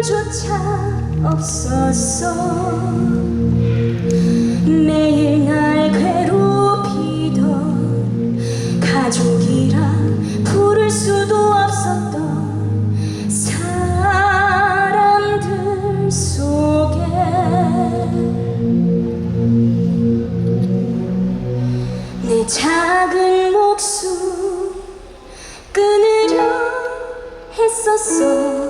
꿈조차 없었어. 매일 날 괴롭히던 가족이라 부를 수도 없었던 사람들 속에 내 작은 목숨 끊으려 했었어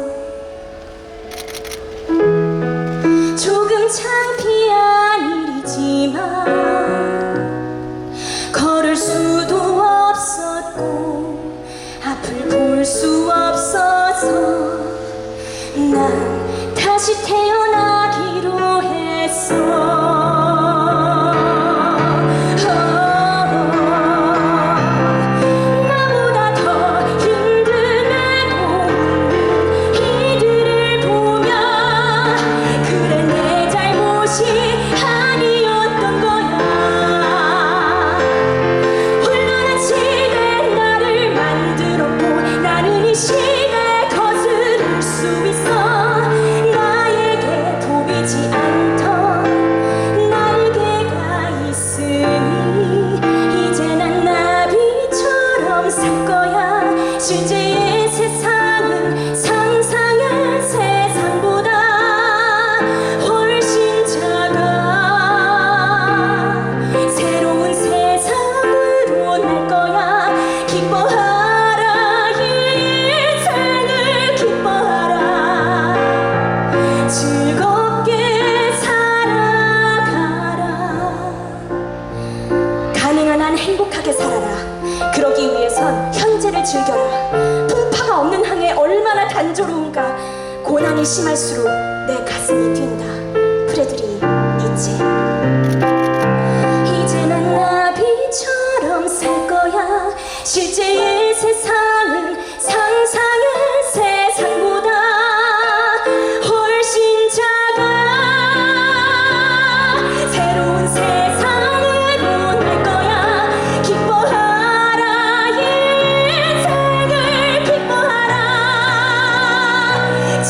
살아라. 그러기 위해선 현재를 즐겨라. 풍파가 없는 항해 얼마나 단조로운가. 고난이 심할수록 내 가슴이 뛴다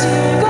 to go.